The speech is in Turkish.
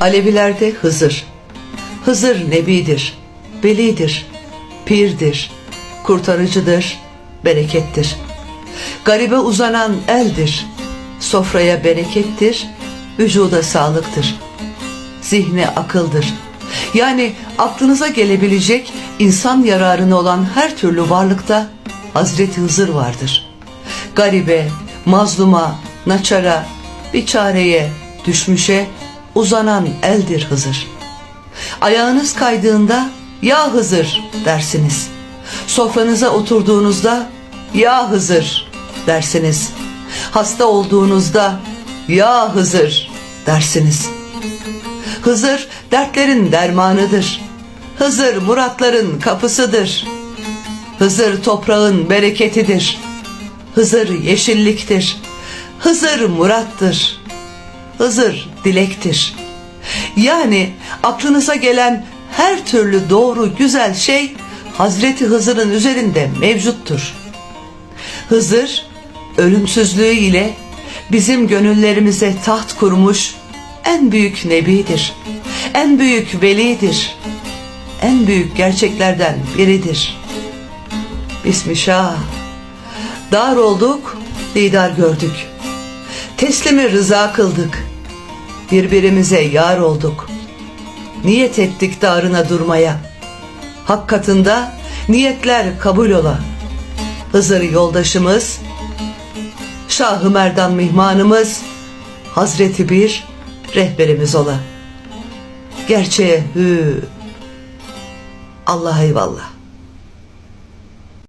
Alevilerde Hızır. Hızır nebidir, velidir, pirdir, kurtarıcıdır, berekettir. Garibe uzanan eldir, sofraya berekettir, vücuda sağlıktır. Zihne akıldır. Yani aklınıza gelebilecek insan yararına olan her türlü varlıkta Hazreti Hızır vardır. Garibe, mazluma, naçara, biçareye, düşmüşe uzanan eldir Hızır. Ayağınız kaydığında ya Hızır dersiniz. Sofranıza oturduğunuzda ya Hızır dersiniz. Hasta olduğunuzda ya Hızır dersiniz. Hızır dertlerin dermanıdır. Hızır muratların kapısıdır. Hızır toprağın bereketidir. Hızır yeşilliktir. Hızır murattır. Hızır dilektir. Yani aklınıza gelen her türlü doğru güzel şey Hazreti Hızır'ın üzerinde mevcuttur. Hızır ölümsüzlüğü ile bizim gönüllerimize taht kurmuş en büyük nebidir. En büyük velidir. En büyük gerçeklerden biridir. Bismillah. Dar olduk, didar gördük. Teslimi rıza kıldık. Birbirimize yar olduk. Niyet ettik darına durmaya. Hak katında niyetler kabul ola. Hızır yoldaşımız, Şah-ı Merdan mihmanımız, Hazreti Bir rehberimiz ola. Gerçeğe hü. Allah eyvallah.